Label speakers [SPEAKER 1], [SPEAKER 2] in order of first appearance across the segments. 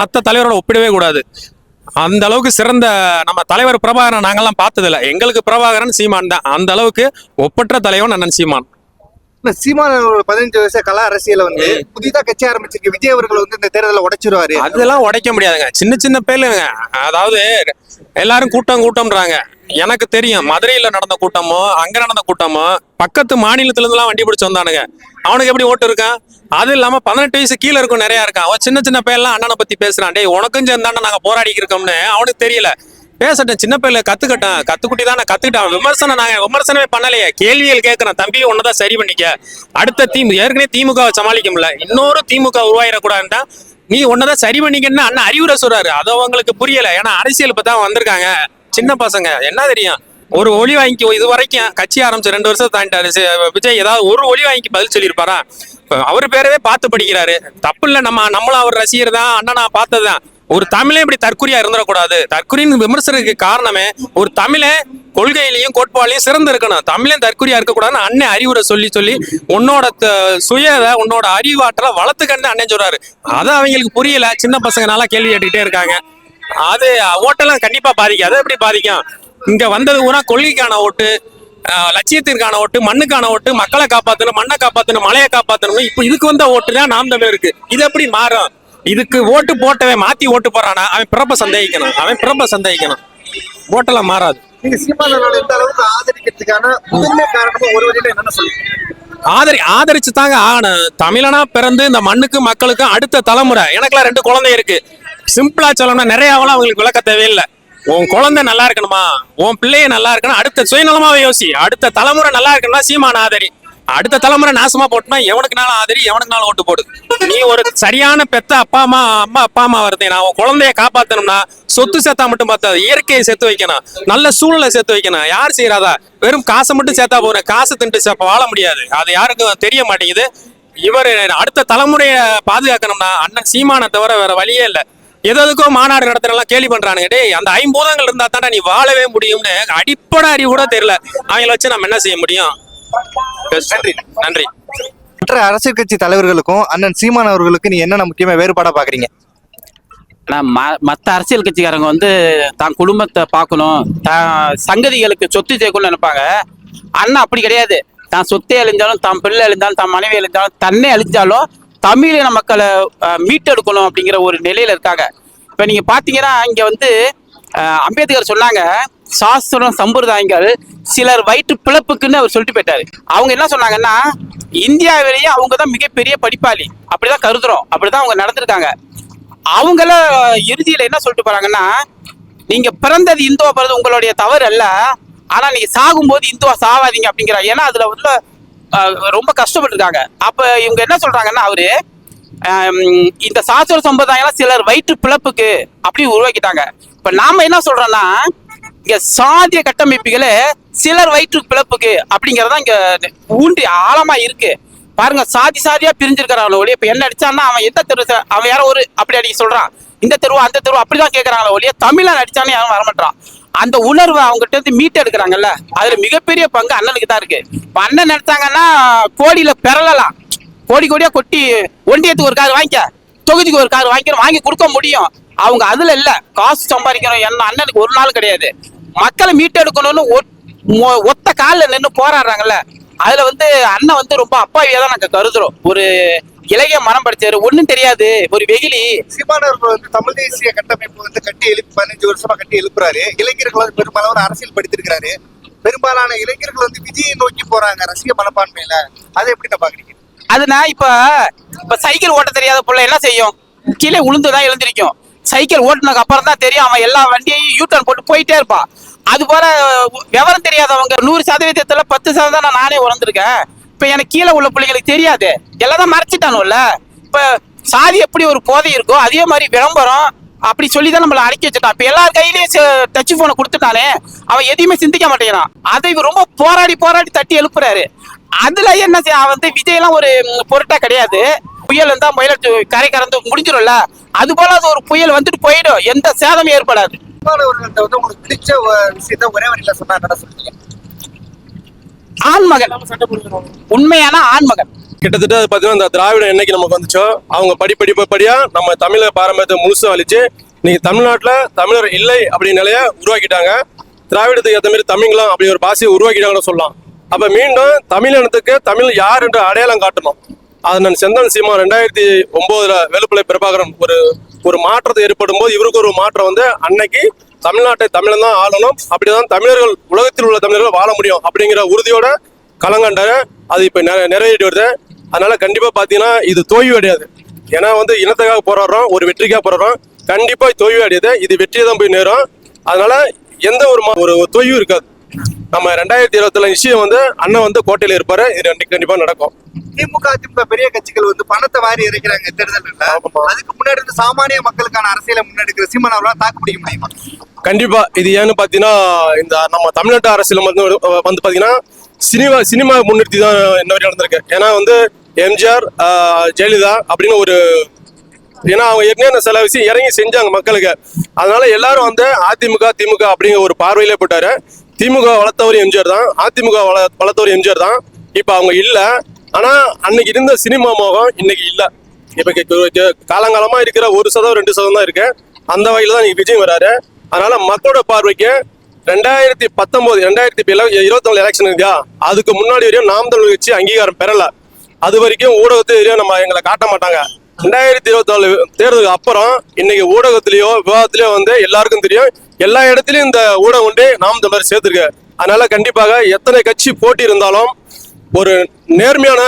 [SPEAKER 1] மற்ற தலைவரோட ஒப்பிடவே கூடாது. அந்த அளவுக்கு சிறந்த நம்ம தலைவர் பிரபாகரன் நாங்கெல்லாம் பார்த்ததில்ல. எங்களுக்கு பிரபாகரன் சீமான் தான். அந்த அளவுக்கு ஒப்பற்ற தலைவன் அண்ணன் சீமான்.
[SPEAKER 2] சீமான் ஒரு பதினஞ்சு வருஷ கலா அரசியல வந்து புதிதா கட்சி ஆரம்பிச்சிருக்கு. விஜய் அவர்கள் வந்து இந்த தேர்தலை உடைச்சிருவாரு.
[SPEAKER 1] அதெல்லாம் உடைக்க முடியாதுங்க. சின்ன சின்ன பேருங்க. அதாவது எல்லாரும் கூட்டம் கூட்டம்ன்றாங்க. எனக்கு தெரியும். மதுரையில நடந்த கூட்டமோ அங்க நடந்த கூட்டமோ பக்கத்து மாநிலத்துல இருந்துலாம் வண்டி பிடிச்சு வந்தானுங்க. அவனுக்கு எப்படி ஓட்டு இருக்கான் அது இல்லாம பதினெட்டு வயசு கீழே இருக்கும் நிறைய இருக்கான் அவன் சின்ன சின்ன பையன்லாம் அண்ணனை பத்தி பேசுறான். டேய் உனக்கும் சேர்ந்தாண்ட நாங்க போராடி இருக்கோம்னு அவனுக்கு தெரியல. பேசட்டேன் சின்ன பையில கத்துக்கட்டும் கத்துக்குட்டி தான் நான் கத்துக்கிட்டேன். விமர்சனம் நாங்க விமர்சனமே பண்ணலையே. கேள்விகள் கேட்கறேன் தம்பி ஒன்னதான் சரி பண்ணிக்க. அடுத்த தீம் ஏற்கனவே திமுகவை சமாளிக்க முடியல. இன்னொரு திமுக உருவாயிடக்கூடாதுன்னா நீ ஒன்னதான் சரி பண்ணிக்கன்னு அண்ணன் அறிவுரை சொல்றாரு. அது அவங்களுக்கு புரியல. ஏன்னா அரசியல் இப்ப தான் வந்திருக்காங்க. சின்ன பசங்க. என்ன தெரியும்? ஒரு ஒளி வாங்கி இது வரைக்கும் கட்சி ஆரம்பிச்சு ரெண்டு வருஷம் தாண்டிட்டாரு. விஜய் ஏதாவது ஒரு ஒளி வாங்கி பதில் சொல்லியிருப்பாரா? அவர் பேரவே பார்த்து படிக்கிறாரு. தப்பு இல்லை நம்ம நம்மளும் அவர் ரசிகர் தான் அண்ணன் நான் பார்த்ததுதான் ஒரு தமிழே இப்படி தற்குறியா இருந்துடக்கூடாது. தற்குறின்னு விமர்சனத்துக்கு காரணமே ஒரு தமிழை கொள்கையிலையும் கோட்பாலையும் சிறந்து இருக்கணும். தமிழன் தற்குறியா இருக்கக்கூடாதுன்னு அண்ணன் அறிவுரை சொல்லி சொல்லி உன்னோட த- உன்னோட அறிவாற்றலை வளர்த்துக்கன்னு அண்ணன் சொல்றாரு. அதை அவங்களுக்கு புரியல. சின்ன பசங்க நல்லா கேள்வி கேட்டுக்கிட்டே இருக்காங்க. அது ஓட்டெல்லாம் கண்டிப்பா பாதிக்கும் அது எப்படி பாதிக்கும்? இங்க வந்தது பூரா கொள்கைக்கான ஓட்டு லட்சியத்திற்கான ஓட்டு மண்ணுக்கான ஓட்டு மக்களை காப்பாத்தணும் மண்ணை காப்பாத்தணும் மலையை காப்பாத்தணும் இப்போ இதுக்கு வந்த ஓட்டு தான் நாம் தமிழ் இருக்கு. இது எப்படி மாறும்? இதுக்கு ஓட்டு போட்டவன் மாத்தி ஓட்டு போறானா அவன் பிறப்ப சந்தேகிக்கணும். அவன் பிறப்ப சந்தேகிக்கணும். ஓட்டெல்லாம் மாறாது. ஆதரி ஆதரிச்சு தாங்க ஆகணும். தமிழனா பிறந்து இந்த மண்ணுக்கு மக்களுக்கும் அடுத்த தலைமுறை. எனக்குலாம் ரெண்டு குழந்தை இருக்கு. சிம்பிளா சொல்லணும்னா நிறையாவெல்லாம் அவங்களுக்கு விளக்க தேவையில்லை. உன் குழந்தை நல்லா இருக்கணுமா? உன் பிள்ளைய நல்லா இருக்கணும். அடுத்த சுயநலமாவே யோசி. அடுத்த தலைமுறை நல்லா இருக்கணும்னா சீமான ஆதரி. அடுத்த தலைமுறை நாசமா போட்டுனா எவனுக்குனாலும் ஆதரி எவனுக்குனாலும் ஓட்டு போடு. நீ ஒரு சரியான பெத்த அப்பா அம்மா அம்மா அப்பா அம்மா வருதே. நான் உன் குழந்தைய காப்பாத்தணும்னா சொத்து சேர்த்தா மட்டும் பார்த்தாது இயற்கையை சேர்த்து வைக்கணும். நல்ல சூழலை சேர்த்து வைக்கணும். யார் செய்யறாதா வெறும் காசை மட்டும் சேர்த்தா போற காசு தின்ட்டு சே- வாழ முடியாது. அது யாருக்கும் தெரிய மாட்டேங்குது. இவர் அடுத்த தலைமுறையை பாதுகாக்கணும்னா அண்ணன் சீமானை தவிர வேற வழியே இல்லை. எதுக்கோ மாநாடு நடத்துறலாம் கேலி பண்றானுங்க. டேய் அந்த ஐம்பூதங்கள் இருந்தா தானே நீ வாழவே முடியும்னு அடிப்படை அறிவு கூட தெரியல. அவங்கள வச்சு நம்ம என்ன செய்ய முடியும்?
[SPEAKER 2] நன்றி.
[SPEAKER 1] நன்றி.
[SPEAKER 2] மற்ற அரசியல் கட்சி தலைவர்களுக்கும் அண்ணன் சீமான் அவர்களுக்கு நீ என்னென்ன முக்கியமா வேறுபாடா பாக்குறீங்க?
[SPEAKER 3] ஆனால் ம மற்ற அரசியல் கட்சிக்காரங்க வந்து தான் குடும்பத்தை பார்க்கணும். தான் சங்கதிகளுக்கு சொத்து சேர்க்கணும்னு நினைப்பாங்க. அண்ணா அப்படி கிடையாது. தான் சொத்தே அழிஞ்சாலும் தான் பிள்ளை அழிஞ்சாலும் தான் மனைவி அழிஞ்சாலும் தன்னே அழிஞ்சாலும் தமிழின மக்களை மீட்டெடுக்கணும் அப்படிங்கிற ஒரு நிலையில இருக்காங்க. இப்போ நீங்க பார்த்தீங்கன்னா இங்க வந்து அம்பேத்கர் சொன்னாங்க சாஸ்திரம் சம்பிரதாயங்கள் சிலர் வயிற்று பிளப்புக்குன்னு அவர் சொல்லிட்டு போயிட்டாரு. அவங்க என்ன சொன்னாங்கன்னா இந்தியாவிலேயே அவங்க தான் மிகப்பெரிய படிப்பாளி. அப்படிதான் கருதுறோம். அப்படிதான் அவங்க நடந்திருக்காங்க. அவங்கள இறுதியில என்ன சொல்லிட்டு போறாங்கன்னா நீங்க பிறந்தது இந்துவா பிறந்தது உங்களுடைய தவறு அல்ல. ஆனா நீங்க சாகும்போது இந்துவா சாவாதீங்க அப்படிங்கிறாங்க ஏன்னா அதுல உள்ள ரொம்ப கஷ்டப்பட்டிருக்காங்க. அப்போ இவங்க என்ன சொல்கிறாங்கன்னா அவரு இந்த சாஸ்திர சம்பிரதாயம்லாம் சிலர் வயிற்று பிழப்புக்கு அப்படி உருவாக்கிட்டாங்க. இப்போ நாம் என்ன சொல்கிறோன்னா இங்கே சாதிய கட்டமைப்புகளே சிலர் வயிற்று பிழப்புக்கு அப்படிங்கறதா இங்கே ஊன்றி ஆழமாக இருக்குது பாருங்க சாதி சாதியா பிரிஞ்சிருக்கிறாங்களோ ஒழிய இப்ப என்ன அடிச்சான்னா அவன் எந்த தெரு அவன் யாரோ ஒரு அப்படி அடிக்க சொல்றான். இந்த தெருவு அந்த தெருவு அப்படிதான் கேட்குறாங்களோ ஒழிய தமிழன் அடிச்சானே யாரும் வரமாட்டான் அந்த உணர்வை அவங்ககிட்ட இருந்து மீட்டு எடுக்கிறாங்கல்ல? அதுல மிகப்பெரிய பங்கு அண்ணனுக்கு தான் இருக்கு. இப்ப அண்ணன் நினைச்சாங்கன்னா கோடியில பெறலாம் கோடி கோடியா கொட்டி ஒன்றியத்துக்கு ஒரு கார் வாங்கிக்க. தொகுதிக்கு ஒரு கார் வாங்கிக்கிறோம் வாங்கி கொடுக்க முடியும். அவங்க அதுல இல்ல. காசு சம்பாதிக்கணும். என்ன அண்ணனுக்கு ஒரு நாள் கிடையாது. மக்களை மீட்டெடுக்கணும்னு ஒ- மொ- ஒத்த காலில் நின்று போராடுறாங்கல்ல. அதுல வந்து அண்ணன் வந்து ரொம்ப அப்பாவியா தான் நாங்க கருதுறோம். ஒரு இளைய மனம் படிச்சாரு ஒண்ணும் தெரியாது. ஒரு வெகுளி.
[SPEAKER 2] சீமான் அவர்கள் வந்து தமிழ் தேசிய கட்டமைப்பு வந்து கட்டி எழுப்பி பதினஞ்சு வருஷமா கட்டி எழுப்புறாரு. இளைஞர்கள் வந்து பெரும்பாலான அரசியல் படித்திருக்கிறாரு. பெரும்பாலான இளைஞர்கள் வந்து விஜயை நோக்கி போறாங்க ரசிக மனப்பான்மையில. அதை எப்படி நான் பாக்குறீங்க
[SPEAKER 3] அதுனா இப்ப இப்ப சைக்கிள் ஓட்ட தெரியாத புள்ள என்ன செய்யும்? கீழே உளுந்துதான் எழுந்திருக்கும். சைக்கிள் ஓட்டுனதுக்கு அப்புறம் தான் தெரியும் அவன் எல்லா வண்டியையும் யூ டர்ன் போட்டு போயிட்டே இருப்பான். அது போல விவரம் தெரியாதவங்க நூறு சதவீதத்துல பத்து சதவீதம் நானே உணர்ந்திருக்கேன். இப்ப எனக்கு கீழே உள்ள பிள்ளைங்களுக்கு தெரியாது. எல்லாம் தான் மறைச்சிட்டானுல்ல. இப்ப சாதி எப்படி ஒரு போதை இருக்கோ அதே மாதிரி விளம்பரம் அப்படி சொல்லி தான் நம்மளை அடக்கி வச்சுட்டான். இப்போ எல்லார் கையிலயும் டச் ஃபோனை கொடுத்துட்டானே அவன் எதையுமே சிந்திக்க மாட்டேங்கிறான். அதை இவர் ரொம்ப போராடி போராடி தட்டி எழுப்புறாரு. அதுல என்ன செய்ய வந்து விஜய்லாம் ஒரு பொருட்டா கிடையாது. புயல் இருந்தால் முயல கரை கறந்து முடிஞ்சிடும்ல அது போல அது ஒரு புயல் வந்துட்டு போயிடும். எந்த சேதமும் ஏற்படாது.
[SPEAKER 2] வந்து உங்களுக்கு பிடிச்ச விஷயத்த ஒரே வரையில் சொன்னா என்ன சொல்றீங்க?
[SPEAKER 3] ஆண்மகன். உண்மையான ஆண்மகன்.
[SPEAKER 4] கிட்டத்தட்ட அது பார்த்தீங்கன்னா இந்த திராவிடம் என்னைக்கு நமக்கு வந்துச்சோ அவங்க படிப்படி படியா நம்ம தமிழ பாரம்பரியத்தை முழுசும் அழிச்சு இன்னைக்கு தமிழ்நாட்டில் தமிழர் இல்லை அப்படி நிலைய உருவாக்கிட்டாங்க. திராவிடத்துக்கு ஏற்ற மாதிரி தமிழ்லாம் அப்படி ஒரு பாஷையை உருவாக்கிட்டாங்கன்னு சொல்லலாம். அப்ப மீண்டும் தமிழ் இனத்துக்கு தமிழ் யார் என்று அடையாளம் காட்டணும். அது நான் செந்தன் சீமா ரெண்டாயிரத்தி ஒன்பதுல வேலுப்பிள்ளை பிரபாகரன் ஒரு ஒரு மாற்றத்தை ஏற்படும் போது இவருக்கு ஒரு மாற்றம் வந்து அன்னைக்கு தமிழ்நாட்டை தமிழன் தான் ஆளணும். அப்படிதான் தமிழர்கள் உலகத்தில் உள்ள தமிழர்கள் வாழ முடியும் அப்படிங்கிற உறுதியோட களங்கண்டாரு அது இப்ப நிறை- நிறைவேறிட்டு வருது. அதனால கண்டிப்பா பாத்தீங்கன்னா இது தோல்வி அடையாது. ஏன்னா வந்து இனத்துக்காக போராடுறோம் ஒரு வெற்றிக்காக போராடுறோம். கண்டிப்பா தோல்வி அடையாது. இது வெற்றியை தான் போய் நேரும். அதனால எந்த ஒரு ஒரு தொய்வும் இருக்காது. நம்ம ரெண்டாயிரத்தி இருபத்துல நிச்சயம் வந்து அண்ணன் வந்து கோட்டையில இருப்பாரு. இது கண்டிப்பா நடக்கும்.
[SPEAKER 2] திமுக அதிமுக பெரிய கட்சிகள் வந்து பணத்தை வாரி இறைக்கிறாங்க.
[SPEAKER 4] ஆமாப்பா.
[SPEAKER 2] அதுக்கு முன்னாடி இருந்து சாமானிய மக்களுக்கான அரசியலை முன்னெடுக்கிற சீமான் அவர்களால் தாக்கு பிடிக்க முடியுமா?
[SPEAKER 4] கண்டிப்பா இது ஏன்னு பாத்தீங்கன்னா இந்த நம்ம தமிழ்நாட்டு அரசியல் வந்து வந்து பாத்தீங்கன்னா சினிமா சினிமா முன்னிறுத்தி தான் இன்ன வரையும் நடந்திருக்கு. ஏன்னா வந்து எம்ஜிஆர் ஜெயலலிதா அப்படின்னு ஒரு ஏன்னா அவங்க ஏற்கனவே சில விஷயம் இறங்கி செஞ்சாங்க மக்களுக்கு. அதனால எல்லாரும் வந்து அதிமுக திமுக அப்படிங்கிற ஒரு பார்வையிலே போட்டாரு திமுக வளர்த்தவர் எம்ஜிஆர் தான். அதிமுக வள வளர்த்தவர் எம்ஜிஆர் தான். இப்போ அவங்க இல்லை. ஆனால் அன்னைக்கு இருந்த சினிமா மோகம் இன்னைக்கு இல்லை. இப்போ காலங்காலமாக இருக்கிற ஒரு சதவீதம் ரெண்டு சதவீதம் தான் இருக்கு. அந்த வகையில் தான் இன்னைக்கு விஜய் வராரு. அதனால மக்களோட பார்வைக்கு ரெண்டாயிரத்தி பத்தொன்பது ரெண்டாயிரத்தி இருபத்தி நாலு எலெக்ஷன் இருக்கா அதுக்கு முன்னாடி வரையும் நாம் தமிழ் கட்சி அங்கீகாரம் பெறல. அது வரைக்கும் ஊடகத்திலேயோ நம்ம எங்களை காட்ட மாட்டாங்க. ரெண்டாயிரத்தி இருபத்தி நாலு தேர்தலுக்கு அப்புறம் இன்னைக்கு ஊடகத்திலேயோ விவாதத்திலேயோ வந்து எல்லாருக்கும் தெரியும். எல்லா இடத்துலயும் இந்த ஊடகம் உண்டு நாம் தமிழர் சேர்த்துருக்கு. அதனால கண்டிப்பாக எத்தனை கட்சி போட்டி இருந்தாலும் ஒரு நேர்மையான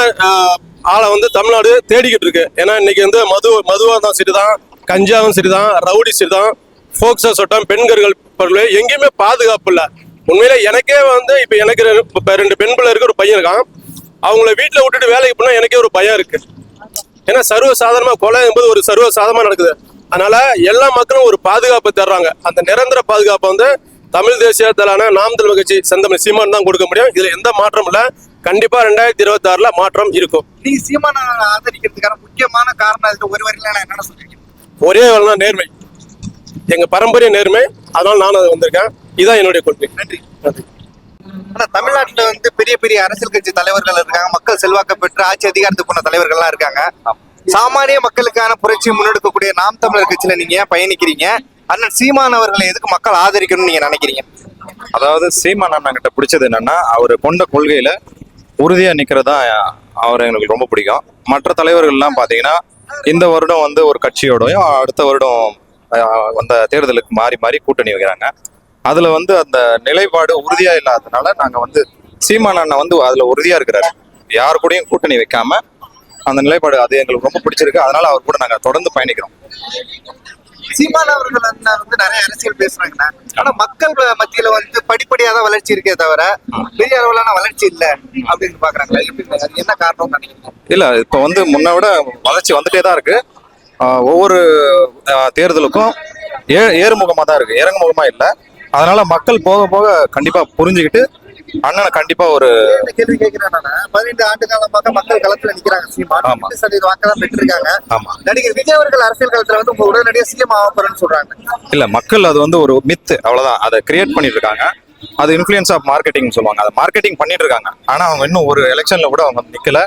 [SPEAKER 4] ஆளை வந்து தமிழ்நாடு தேடிக்கிட்டு இருக்கு. ஏன்னா இன்னைக்கு வந்து மது மதுவாக தான் சரிதான் கஞ்சாவும் சரிதான் ரவுடி சரிதான். ஃபோக்ஸா சொட்டம் பெண்கள் பொருள் எங்கேயுமே பாதுகாப்பு இல்லை. உண்மையில எனக்கே வந்து இப்ப எனக்கு ரெண்டு- இப்ப ரெண்டு பெண் பிள்ளை இருக்கு ஒரு பையன் இருக்கான். அவங்கள வீட்டுல விட்டுட்டு வேலைக்கு போனா எனக்கே ஒரு பயம் இருக்கு. ஏன்னா சர்வ சாதாரணமா கொலை என்பது ஒரு சர்வ சாதாரணமா நடக்குது. அதனால எல்லா மக்களும் ஒரு பாதுகாப்பு தர்றாங்க. அந்த நிரந்தர பாதுகாப்பை வந்து தமிழ் தேசியத்திலான நாம் தமிழ் கட்சி செந்தமிழ் சீமான் தான் கொடுக்க முடியும். இதுல எந்த மாற்றம் இல்ல. கண்டிப்பா ரெண்டாயிரத்தி இருபத்தி ஆறுல மாற்றம் இருக்கும்.
[SPEAKER 2] நீங்க சீமான ஆதரிக்கிறதுக்கான முக்கியமான காரணம் ஒரு வரையில நான் என்னென்ன சொல்றீங்க
[SPEAKER 4] ஒரே நேர்மை. எங்க பாரம்பரிய நேர்மை அதனால நான் அது வந்திருக்கேன். இதான் என்னுடைய கொள்கை.
[SPEAKER 2] நன்றி. ஆனா தமிழ்நாட்டுல வந்து பெரிய பெரிய அரசியல் கட்சி தலைவர்கள் இருக்காங்க. மக்கள் செல்வாக்க பெற்று ஆட்சி அதிகாரத்துக்கு போன தலைவர்கள்லாம் இருக்காங்க. சாமானிய மக்களுக்கான புரட்சி முன்னெடுக்கக்கூடிய நாம் தமிழர் கட்சியில நீங்க ஏன் பயணிக்கிறீங்க? அண்ணன் சீமான் அவர்களை எதுக்கு மக்கள் ஆதரிக்கணும்னு நீங்க நினைக்கிறீங்க?
[SPEAKER 5] அதாவது சீமான் அண்ணன் கிட்ட பிடிச்சது என்னன்னா அவர் கொண்ட கொள்கையில உறுதியா நிக்கிறதா அவர் எங்களுக்கு ரொம்ப பிடிக்கும். மற்ற தலைவர்கள்லாம் பாத்தீங்கன்னா இந்த வருடம் வந்து ஒரு கட்சியோடயும் அடுத்த வருடம் வந்த தேர்தலுக்கு மாறி மாறி கூட்டணி வைக்கிறாங்க. அதுல வந்து அந்த நிலைப்பாடு உறுதியா இல்லாததுனால நாங்க வந்து சீமான் அண்ணன் வந்து அதுல உறுதியா இருக்கிறாரு. யார் கூடயும் கூட்டணி வைக்காம அந்த நிலைப்பாடு அது எங்களுக்கு ரொம்ப பிடிச்சிருக்கு. அதனால அவர் கூட நாங்க தொடர்ந்து பயணிக்கிறோம்.
[SPEAKER 2] சீமான் அவர்கள் வந்து நிறைய அரசியல் பேசுறாங்கண்ணா. ஆனா மக்கள் மத்தியில வந்து படிப்படியா தான் வளர்ச்சி இருக்கே தவிர பெரிய அளவிலான வளர்ச்சி இல்ல அப்படின்னு பாக்குறாங்களா எப்படி என்ன காரணம் நினைக்கிறீங்க?
[SPEAKER 5] இல்ல இப்போ வந்து முன்ன விட வளர்ச்சி வந்துட்டே தான் இருக்கு. ஒவ்வொரு தேர்தலுக்கும் ஏ ஏறுமுகமா தான் இருக்கு. இறங்குமுகமா இல்ல. அதனால மக்கள் போக போக கண்டிப்பா புரிஞ்சுக்கிட்டு அண்ணனை கண்டிப்பா ஒரு
[SPEAKER 2] கேள்வி கேட்கிறேன் பதினைந்து ஆண்டு காலமாக மக்கள் களத்துல நிக்கிறாங்க சீமான் சதவீத வாக்கெல்லாம் பெற்றிருக்காங்க.
[SPEAKER 5] ஆமா.
[SPEAKER 2] நடிகர் விஜய் அவர்கள் அரசியல் களத்துல வந்து உங்க உடனடியாக சிஎம் ஆக போறேன்னு சொல்றாங்க.
[SPEAKER 5] இல்ல மக்கள் அது வந்து ஒரு மித்து அவ்வளவுதான். அதை கிரியேட் பண்ணிட்டு இருக்காங்க. அது இன்ஃப்ளூயன்ஸ் ஆஃப் மார்க்கெட்டிங் சொல்லுவாங்க. அதை மார்க்கெட்டிங் பண்ணிட்டு இருக்காங்க ஆனா அவங்க இன்னும் ஒரு எலெக்ஷன்ல கூட அவங்க நிற்கல நிக்கல.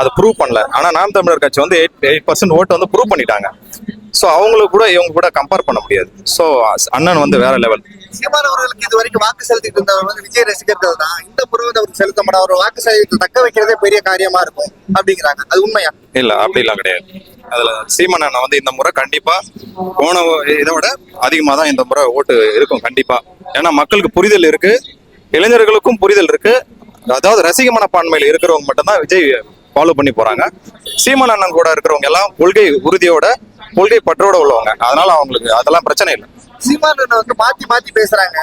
[SPEAKER 5] அதை ப்ரூவ் பண்ணல. ஆனா நாம் தமிழர் கட்சி வந்து எயிட் எயிட் பர்சன்ட் ஓட்டு வந்து ப்ரூவ் பண்ணிட்டாங்க. ஸோ அவங்களுக்கு கூட இவங்க கூட கம்பேர் பண்ண முடியாது. ஸோ அண்ணன் வந்து வேற லெவல்
[SPEAKER 2] சீமான் அவர்களுக்கு இது வரைக்கும் வாக்கு செலுத்திட்டு இருந்தவர் வந்து விஜய் ரசிகர்கள் தான். இந்த புறம் வந்து அவருக்கு செலுத்த மாட்டா அவர் வாக்கு சதவீதத்தை தக்க வைக்கிறதே பெரிய காரியமா இருக்கும் அப்படிங்கிறாங்க. அது உண்மையா?
[SPEAKER 5] இல்ல அப்படிலாம் கிடையாது. அதுல சீமன் அண்ணன் வந்து இந்த முறை கண்டிப்பா போன இதை விட அதிகமா தான் இந்த முறை ஓட்டு இருக்கும் கண்டிப்பா. ஏன்னா மக்களுக்கு புரிதல் இருக்கு. இளைஞர்களுக்கும் புரிதல் இருக்கு. அதாவது ரசிக மனப்பான்மையில் இருக்கிறவங்க மட்டும்தான் விஜய் ஃபாலோ பண்ணி போறாங்க. சீமன் அண்ணன் கூட இருக்கிறவங்க எல்லாம் கொள்கை உறுதியோட கொள்கை பற்றோட உள்ளவங்க. அதனால அவங்களுக்கு அதெல்லாம் பிரச்சனை இல்லை.
[SPEAKER 2] சீமான் அண்ணன் வந்து மாத்தி மாத்தி பேசுறாங்க.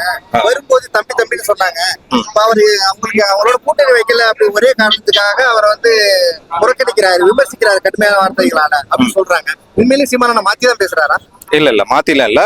[SPEAKER 2] வரும்போது தம்பி தம்பின்னு சொன்னாங்க. இப்ப அவரு அவங்களுக்கு அவரோட கூட்டணி வைக்கல அப்படி ஒரே காரணத்துக்காக அவரை வந்து புறக்கணிக்கிறாரு விமர்சிக்கிறாரு கடுமையான வார்த்தைகளால அப்படின்னு சொல்றாங்க. உண்மையிலேயே சீமான் அண்ணன் மாத்தி தான் பேசுறாரா?
[SPEAKER 5] இல்ல இல்ல மாத்திலாம் இல்ல.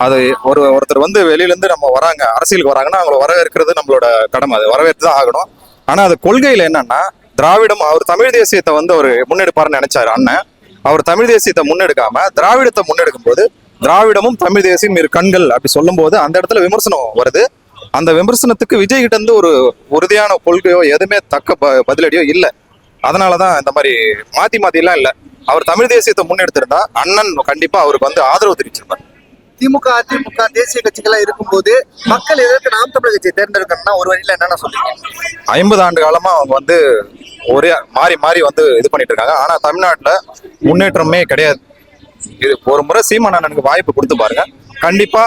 [SPEAKER 5] அது ஒரு ஒருத்தர் வந்து வெளியில இருந்து நம்ம வராங்க அரசியலுக்கு வராங்கன்னா அவங்கள வரவேற்கிறது நம்மளோட கடமை. அது வரவேற்று தான் ஆகணும். ஆனா அது கொள்கையில என்னன்னா திராவிடம் அவர் தமிழ் தேசியத்தை வந்து அவர் முன்னெடுப்பாருன்னு நினைச்சாரு அண்ணன். அவர் தமிழ் தேசியத்தை முன்னெடுக்காம திராவிடத்தை முன்னெடுக்கும் போது திராவிடமும் தமிழ் தேசியம் இரு கண்கள் அப்படி சொல்லும்போது அந்த இடத்துல விமர்சனம் வருது. அந்த விமர்சனத்துக்கு விஜய் கிட்ட இருந்து ஒரு உறுதியான கொள்கையோ எதுவுமே தக்க ப- பதிலடியோ இல்ல. அதனாலதான் இந்த மாதிரி மாத்தி மாத்தி எல்லாம் இல்ல. அவர் தமிழ் தேசியத்தை முன்னெடுத்திருந்தா அண்ணன் கண்டிப்பா அவருக்கு வந்து ஆதரவு தெரிவிச்சிருப்பார்.
[SPEAKER 2] திமுக அதிமுக தேசிய கட்சிகளா இருக்கும்போது மக்கள் எதற்கு நாம் தமிழர் கட்சியை தேர்ந்தெடுக்கணும்னா ஒரு வழியில என்னென்ன சொல்றீங்க?
[SPEAKER 5] ஐம்பது ஆண்டு காலமா அவங்க வந்து ஒரே மாறி மாறி வந்து இது பண்ணிட்டு இருக்காங்க ஆனா தமிழ்நாட்டுல முன்னேற்றமே கிடையாது. இது ஒரு முறை சீமான் அண்ணனுக்கு வாய்ப்பு கொடுத்து பாருங்க. கண்டிப்பா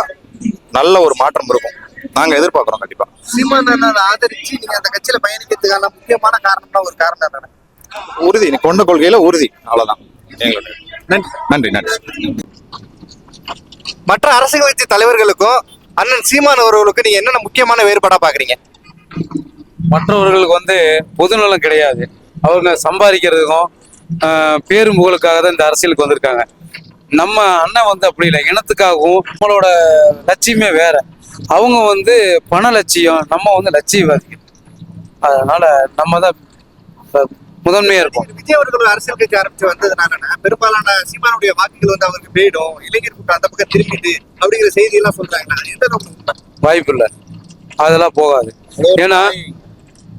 [SPEAKER 5] நல்ல ஒரு மாற்றம் இருக்கும். நாங்க எதிர்பார்க்கிறோம் கண்டிப்பா.
[SPEAKER 2] சீமான் அண்ணனை ஆதரிச்சு நீங்க அந்த கட்சியில பயணிக்கிறதுக்கான முக்கியமான காரணம்னா ஒரு காரணம் என்னன்னா
[SPEAKER 5] உறுதி. நீ கொண்ட கொள்கையில உறுதி. அவ்வளவுதான்.
[SPEAKER 2] நன்றி.
[SPEAKER 5] நன்றி நன்றி.
[SPEAKER 2] மற்ற அரசியல் கட்சி தலைவர்களுக்கும் அண்ணன் சீமான் அவர்களுக்கும் நீங்க என்னென்ன முக்கியமான வேறுபாடா பாக்குறீங்க?
[SPEAKER 6] மற்றவர்களுக்கு வந்து பொதுநலம் கிடையாது. அவங்க சம்பாதிக்கிறதுக்கும் பேரும் புகழுக்காக தான் இந்த அரசியலுக்கு வந்திருக்காங்க. நம்ம அண்ணன் வந்து அப்படி இல்லை. இனத்துக்காகவும் நம்மளோட லட்சியமே வேற. அவங்க வந்து பண லட்சியம் நம்ம வந்து லட்சியவாதிகள் அதனால நம்ம தான் முதன்மையா இருப்போம்.
[SPEAKER 2] விஜய் அவர்கள் அரசியல் கட்சி ஆரம்பிச்சு வந்ததுனால பெரும்பாலான சீமானுடைய வாக்குகள் வந்து அவருக்கு போயிடும். இளைஞர் அந்த பக்கம் திரும்பிட்டு அப்படிங்கிற செய்தி எல்லாம் சொல்றாங்க?
[SPEAKER 6] வாய்ப்பு இல்லை. அதெல்லாம் போகாது. ஏன்னா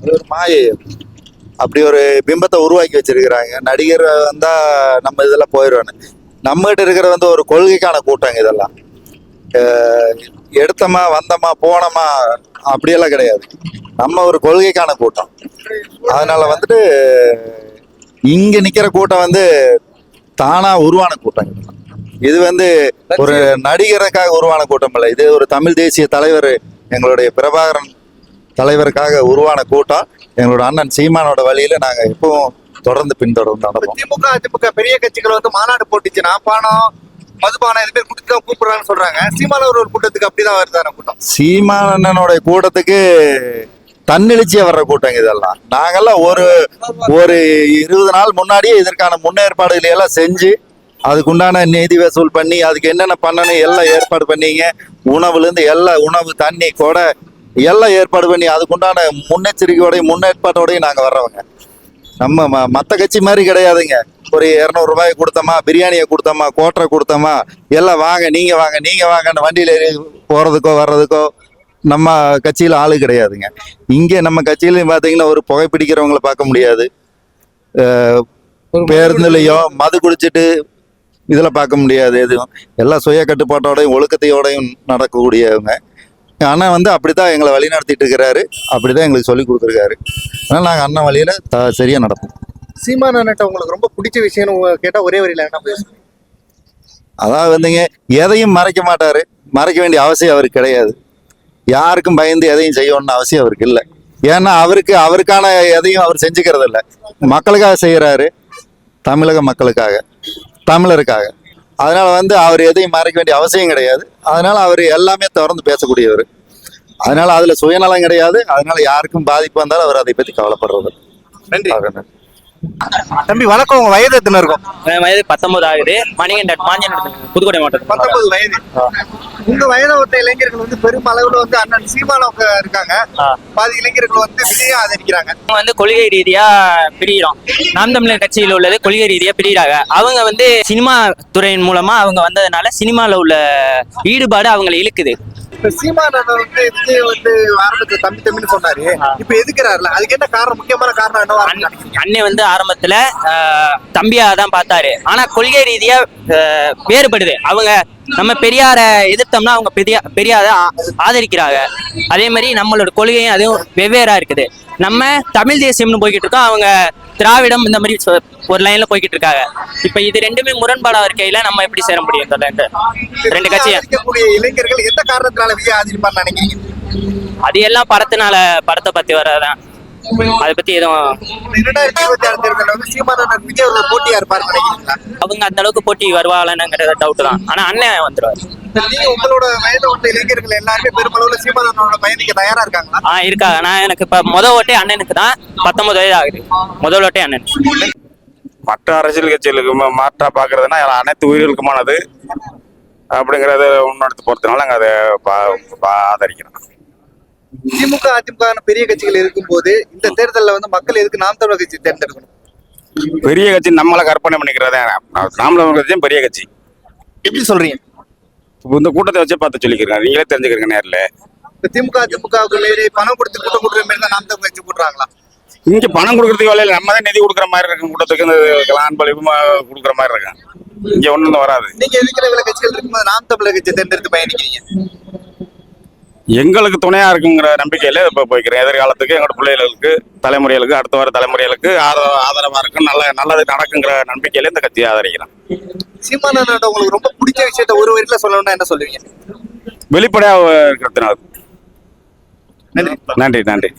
[SPEAKER 7] அது ஒரு மாயை. அப்படி ஒரு பிம்பத்தை உருவாக்கி வச்சிருக்கிறாங்க. நடிகர் வந்தா நம்ம இதெல்லாம் போயிடுவானு. நம்மகிட்ட இருக்கிற வந்து ஒரு கொள்கைக்கான கூட்டங்க இதெல்லாம். எடுத்தமா வந்தமா போனோமா அப்படியெல்லாம் கிடையாது. நம்ம ஒரு கொள்கைக்கான கூட்டம். அதனால வந்துட்டு இங்க நிக்கிற கூட்டம் வந்து தானா உருவான கூட்டம். இது வந்து ஒரு நடிகருக்காக உருவான கூட்டம் இல்லை. இது ஒரு தமிழ் தேசிய தலைவர் எங்களுடைய பிரபாகரன் தலைவருக்காக உருவான கூட்டம். எங்களோட அண்ணன் சீமானோட வழியில நாங்க எப்பவும் தொடர்ந்து பின்தொடர்ந்து நடப்போம்.
[SPEAKER 2] திமுக அதிமுக பெரிய கட்சிகள் வந்து மாநாடு போட்டுச்சுன்னா பணம் மதுபானம் இது பேர் கொடுத்து தான் கூப்பிடுறாங்கன்னு சொல்றாங்க. சீமான் ஒரு கூட்டத்துக்கு அப்படிதான் வருதான கூட்டம்?
[SPEAKER 7] சீமான் அண்ணனோட கூட்டத்துக்கு தன்னெழுச்சியா வர்ற கூட்டம் இதெல்லாம். நாங்கெல்லாம் ஒரு ஒரு இருபது நாள் முன்னாடியே இதற்கான முன்னேற்பாடுகளை எல்லாம் செஞ்சு அதுக்குண்டான நிதி வசூல் பண்ணி அதுக்கு என்னென்ன பண்ணணும் எல்லாம் ஏற்பாடு பண்ணீங்க. உணவுல இருந்து எல்லா உணவு தண்ணி கொடை எல்லாம் ஏற்பாடு பண்ணி அதுக்குண்டான முன்னெச்சரிக்கையோடையும் முன்னேற்பாட்டோடையும் நாங்க வர்றவங்க. நம்ம ம- மத்த கட்சி மாதிரி கிடையாதுங்க. ஒரு இரநூறு ரூபாய் கொடுத்தோமா பிரியாணியை கொடுத்தோமா கோட்டரை கொடுத்தோமா எல்லாம் வாங்க நீங்க வாங்க நீங்க வாங்கன்னு வண்டியில ஏறி போறதுக்கோ வர்றதுக்கோ நம்ம கட்சியில ஆளு கிடையாதுங்க. இங்கே நம்ம கட்சியிலையும் பார்த்தீங்கன்னா ஒரு புகைப்பிடிக்கிறவங்கள பார்க்க முடியாது. பேருந்துலையோ மது குடிச்சிட்டு இதுல பார்க்க முடியாது எதுவும். எல்லாம் சுய கட்டுப்பாட்டோடையும் ஒழுக்கத்தையோடையும் நடக்கக்கூடியவங்க. அண்ணன் வந்து அப்படித்தான் எங்களை வழி நடத்திட்டு இருக்கிறாரு அப்படிதான் எங்களுக்கு சொல்லி கொடுத்துருக்காரு. அதனால நாங்கள் அண்ணன் வழியில த சரியா நடப்போம்.
[SPEAKER 2] சீமான் அண்ணன் உங்களுக்கு ரொம்ப பிடிச்ச விஷயம்னு உங்க- கேட்டா ஒரே வரியில என்ன பேசுவீங்க
[SPEAKER 7] அதாவது வந்துங்க எதையும் மறைக்க மாட்டாரு. மறைக்க வேண்டிய அவசியம் அவருக்கு கிடையாது. யாருக்கும் பயந்து எதையும் செய்யணும்னு அவசியம் அவருக்கு இல்லை. ஏன்னா அவருக்கு அவருக்கான எதையும் அவர் செஞ்சுக்கிறது இல்லை மக்களுக்காக செய்கிறாரு தமிழக மக்களுக்காக தமிழருக்காக. அதனால வந்து அவர் எதையும் மறைக்க வேண்டிய அவசியம் கிடையாது. அதனால அவர் எல்லாமே தொடர்ந்து பேசக்கூடியவர். அதனால அதுல சுயநலம் கிடையாது. அதனால யாருக்கும் பாதிப்பு வந்தாலும் அவர் அதை பத்தி கவலைப்படுறது.
[SPEAKER 2] நன்றி. தம்பி வணக்கம். உங்க வயது எத்தனை இருக்கும்?
[SPEAKER 8] என் வயது பத்தொன்பது ஆகுது. மணிகண்டன் மாஞ்சன் புதுக்கோட்டை மாவட்டம்
[SPEAKER 2] பத்தொன்பது வயது. உங்க வயதை ஒத்த இளைஞர்கள் வந்து பெரும் அளவுல வந்து அண்ணன் சீமான் அவங்க இருக்காங்க. பாதி இளைஞர்கள் வந்து விஜயை ஆதரிக்கிறாங்க.
[SPEAKER 8] அவங்க வந்து கொள்கை ரீதியா பிரிகிறோம் நாம் தமிழர் கட்சியில் உள்ளது கொள்கை ரீதியா பிரிகிறாங்க அவங்க வந்து சினிமா துறையின் மூலமா அவங்க வந்ததுனால சினிமால உள்ள ஈடுபாடு அவங்களை இழுக்குது.
[SPEAKER 2] இப்ப சீமான் வந்து விஜய் வந்து ஆரம்பத்துல தம்பி தம்பின்னு சொன்னாரு. இப்ப எதுக்குறாருல? அதுக்கு என்ன காரணம்? முக்கியமான காரணம் நினைக்கிறீங்க
[SPEAKER 8] அண்ணன் வந்து ஆரம்பத்துல தம்பியா தான் பார்த்தாரு. ஆனா கொள்கை ரீதியா வேறுபடுது. அவங்க நம்ம பெரியார எதிர்த்தோம்னா அவங்க பெரிய பெரியார ஆதரிக்கிறாங்க. அதே மாதிரி நம்மளோட கொள்கையும் அதுவும் வெவ்வேறா இருக்குது. நம்ம தமிழ் தேசியம்னு போய்கிட்டு இருக்கோம். அவங்க திராவிடம் இந்த மாதிரி ஒரு லைன்ல போய்கிட்டு இருக்காங்க. இப்ப இது ரெண்டுமே முரண்பாடா இருக்கையில நம்ம எப்படி சேர முடியும் இந்த ரெண்டு கட்சியும்
[SPEAKER 2] இளைஞர்கள் எந்த காரணத்தினால விஜய் ஆதரிப்பான்னு நினைக்கிறீங்க
[SPEAKER 8] அது எல்லாம் படத்தினால படத்தை பத்தி வர்றதுதான். அதை பத்தி எதுவும்
[SPEAKER 2] இரண்டாயிரத்தி இருபத்தி ஆறு தேர்தலில் வந்து விஜய் அவர்கள் போட்டியா நினைக்கிறீங்களா?
[SPEAKER 8] அவங்க அந்த அளவுக்கு போட்டி வருவாங்களாங்கிறது டவுட் தான். ஆனா அண்ணன் வந்துருவாரு.
[SPEAKER 2] நீங்க உங்களோட வயது ஒத்த இளைஞர்கள் எல்லாருமே பெருமளவுல சீமான் அண்ணனோட பயணிக்க தயாரா இருக்காங்களா?
[SPEAKER 8] ஆ இருக்காங்க. நான் எனக்கு இப்ப முத ஓட்டே அண்ணனுக்கு தான். பத்தொன்பது வயது ஆகுது. முதல் ஓட்டே அண்ணன்.
[SPEAKER 9] மற்ற அரசியல் கட்சிகளுக்கு மா- மாற்றா பார்க்கறதுனா அனைத்து உயிர்களுக்குமானது அப்படிங்கிறத முன்னெடுத்து போறதுனால நாங்கள் அதை ஆதரிக்கிறோம்.
[SPEAKER 2] திமுக அதிமுக பெரிய கட்சிகள் இருக்கும்போது இந்த தேர்தல்ல வந்து மக்கள் எதுக்கு நாம் தமிழர் கட்சி தேர்ந்தெடுக்கணும்?
[SPEAKER 9] பெரிய கட்சி நம்மளை கற்பனை பண்ணிக்கிறதே நாமளர் கட்சியும் பெரிய கட்சி.
[SPEAKER 2] எப்படி சொல்றீங்க?
[SPEAKER 9] இப்போ இந்த கூட்டத்தை வச்சு பார்த்து சொல்லிக்கிறேன் நீங்களே தெரிஞ்சுக்கிறீங்க நேரில்.
[SPEAKER 2] இப்ப திமுக அதிமுகவுக்கு மீறி பணம் கொடுத்து கூட்டம் கூட்டுற மாதிரி தான் நாம் தமிழர் கட்சி கூட்டுறாங்களா?
[SPEAKER 9] இங்க பணம் கொடுக்கறதுக்கு வேலையில நம்ம தான் நிதி கொடுக்குற மாதிரி இருக்கும். கூட்டத்துக்கு இந்த அன்பளிப்பு கொடுக்குற மாதிரி இருக்கும். இங்க ஒண்ணும் வராது.
[SPEAKER 2] நீங்க இவ்வளவு கட்சிகள் இருக்கும்போது நாம் தமிழர் கட்சியை தேர்ந்தெடுத்து பயணிக்கிறீங்க.
[SPEAKER 9] எங்களுக்கு துணையா இருக்குங்கிற நம்பிக்கையில இப்ப போய்க்கிறேன். எதிர்காலத்துக்கு எங்களோட பிள்ளைகளுக்கு தலைமுறைகளுக்கு அடுத்த வர தலைமுறைகளுக்கு ஆதரவா ஆதரவா இருக்கும் நல்ல நல்லது நடக்குங்கிற நம்பிக்கையில இந்த கட்சியை ஆதரிக்கிறேன்
[SPEAKER 2] சீமானோட உங்களுக்கு ரொம்ப பிடிச்ச விஷயத்த ஒரு வரியில சொல்லணும்னா என்ன சொல்லுவீங்க?
[SPEAKER 9] வெளிப்படையா இருக்கிறதுனால.
[SPEAKER 2] நன்றி
[SPEAKER 9] நன்றி நன்றி.